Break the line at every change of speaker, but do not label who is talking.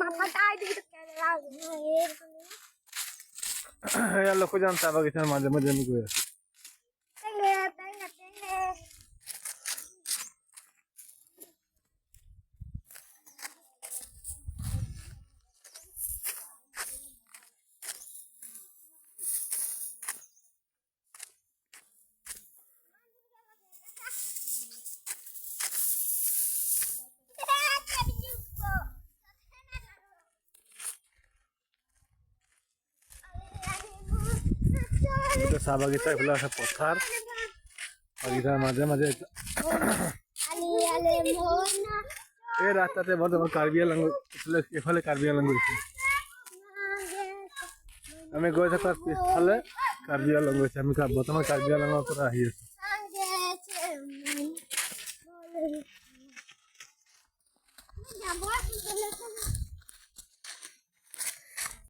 মাথাটা এদিকে কেটে লাগবে এরকম
এই লোক জান বাগিচার মাঝে মাঝে আমি আসি। এটা চা বাগিচা এগুলো আছে পথার। বাগিচার মাঝে মাঝে এই রাস্তাতে বর্তমান কার্বি আলং এফালে কার্বি আলং গৈছে আমি গৈ থকাৰ পিছফালে কাৰ্বি আলং গৈছে আমি বৰ্তমান কাৰ্বি আলঙৰ পৰা আহি আছো।
যাব